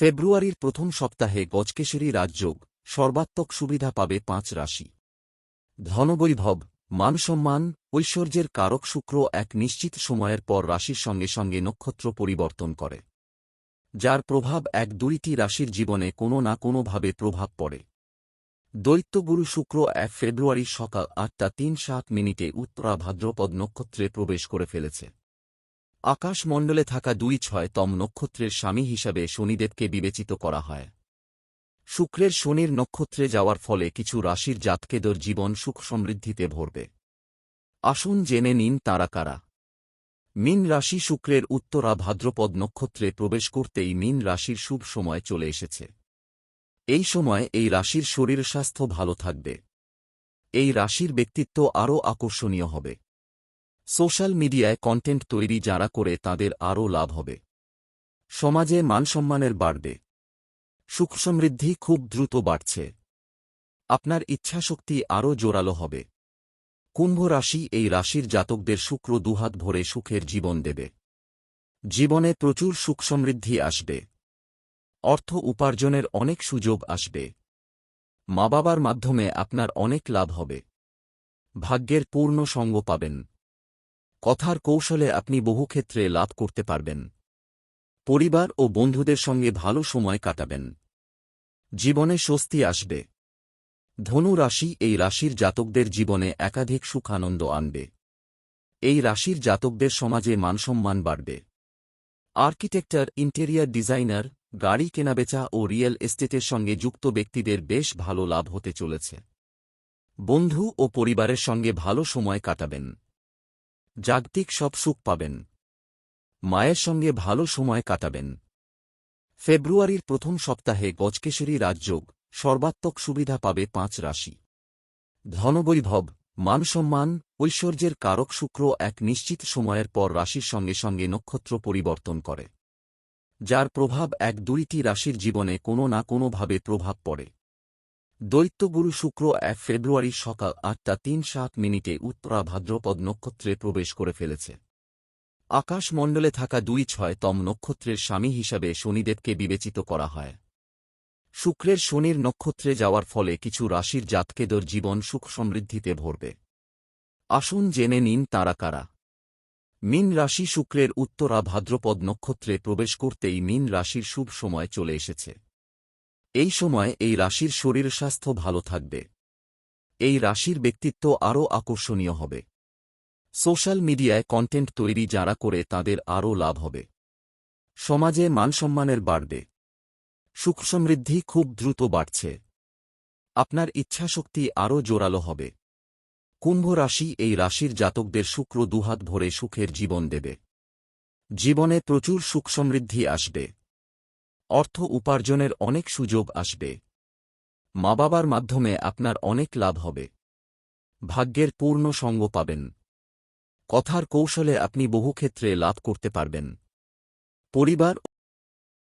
ফেব্রুয়ারির প্রথম সপ্তাহে গজকেশরী রাজযোগ সর্বাত্মক সুবিধা পাবে পাঁচ রাশি। ধনবৈভব, মানসম্মান, ঐশ্বর্যের কারক শুক্র এক নিশ্চিত সময়ের পর রাশির সঙ্গে সঙ্গে নক্ষত্র পরিবর্তন করে, যার প্রভাব এক দুইটি রাশির জীবনে কোনো না কোনোভাবে প্রভাব পড়ে। দৈত্যগুরু শুক্র এক ফেব্রুয়ারি সকাল আটটা তিন সাত মিনিটে উত্তরা ভাদ্রপদ নক্ষত্রে প্রবেশ করে ফেলেছে। আকাশমণ্ডলে থাকা দুই ছয় তম নক্ষত্রের স্বামী হিসাবে শনিদেবকে বিবেচিত করা হয়। শুক্রের শনির নক্ষত্রে যাওয়ার ফলে কিছু রাশির জাতকেদর জীবন সুখ সমৃদ্ধিতে ভরবে। আসুন জেনে নিন তারা কারা। মিন রাশি শুক্রের উত্তরা ভাদ্রপদ নক্ষত্রে প্রবেশ করতেই মিন রাশির শুভ সময় চলে এসেছে। এই সময় এই রাশির শরীর স্বাস্থ্য ভালো থাকবে। এই রাশির ব্যক্তিত্ব আরও আকর্ষণীয় হবে। সোশ্যাল মিডিয়ায় কন্টেন্ট তৈরি যারা করে তাদের আরও লাভ হবে। সমাজে মানসম্মানের বাড়বে। সুখ সমৃদ্ধি খুব দ্রুত বাড়ছে। আপনার ইচ্ছাশক্তি আরও জোরালো হবে। কুম্ভ রাশি এই রাশির জাতকদের শুক্র দুহাত ভরে সুখের জীবন দেবে। জীবনে প্রচুর সুখ সমৃদ্ধি আসবে। অর্থ উপার্জনের অনেক সুযোগ আসবে। মা বাবার মাধ্যমে আপনার অনেক লাভ হবে। ভাগ্যের পূর্ণ সঙ্গ পাবেন। কথার কৌশলে আপনি বহু ক্ষেত্রে লাভ করতে পারবেন। পরিবার ও বন্ধুদের সঙ্গে ভালো সময় কাটাবেন। জীবনে স্বস্তি আসবে। ধনু রাশি এই রাশির জাতকদের জীবনে একাধিক সুখ আনন্দ আনবে। এই রাশির জাতকদের সমাজে মানসম্মান বাড়বে। আর্কিটেক্টার, ইন্টেরিয়ার ডিজাইনার, গাড়ি কেনাবেচা ও রিয়েল এস্টেটের সঙ্গে যুক্ত ব্যক্তিদের বেশ ভালো লাভ হতে চলেছে। বন্ধু ও পরিবারের সঙ্গে ভালো সময় কাটাবেন। জাগতিক সব সুখ পাবেন। মায়ের সঙ্গে ভালো সময় কাটাবেন। ফেব্রুয়ারির প্রথম সপ্তাহে গজকেশরী রাজযোগ সর্বাত্মক সুবিধা পাবে পাঁচ রাশি। ধনবৈভব, মানসম্মান, ঐশ্বর্যের কারক শুক্র এক নিশ্চিত সময়ের পর রাশির সঙ্গে সঙ্গে নক্ষত্র পরিবর্তন করে, যার প্রভাব এক দুইটি রাশির জীবনে কোনো না কোনোভাবে প্রভাব পড়ে। দৈত্যগুরু শুক্র এক ফেব্রুয়ারি সকাল আটটা তিন সাত মিনিটে উত্তরা ভাদ্রপদ নক্ষত্রে প্রবেশ করে ফেলেছে। আকাশমণ্ডলে থাকা দুই ছয় তম নক্ষত্রের স্বামী হিসাবে শনিদেবকে বিবেচিত করা হয়। শুক্রের শনির নক্ষত্রে যাওয়ার ফলে কিছু রাশির জাতকেদর জীবন সুখ সমৃদ্ধিতে ভরবে। আসুন জেনে নিন তারা কারা। মিন রাশি শুক্রের উত্তরা ভাদ্রপদ নক্ষত্রে প্রবেশ করতেই মিন রাশির শুভ সময় চলে এসেছে। এই সময় এই রাশির শরীর স্বাস্থ্য ভালো থাকবে। এই রাশির ব্যক্তিত্ব আরও আকর্ষণীয় হবে। সোশ্যাল মিডিয়ায় কন্টেন্ট তৈরি যারা করে তাদের আরও লাভ হবে। সমাজে মানসম্মানের বাড়বে। সুখ সমৃদ্ধি খুব দ্রুত বাড়ছে। আপনার ইচ্ছাশক্তি আরও জোরালো হবে। কুম্ভ রাশি এই রাশির জাতকদের শুক্র দুহাত ভরে সুখের জীবন দেবে। জীবনে প্রচুর সুখ সমৃদ্ধি আসবে। অর্থ উপার্জনের অনেক সুযোগ আসবে। মা বাবার মাধ্যমে আপনার অনেক লাভ হবে। ভাগ্যের পূর্ণ সঙ্গ পাবেন। কথার কৌশলে আপনি বহু ক্ষেত্রে লাভ করতে পারবেন। পরিবার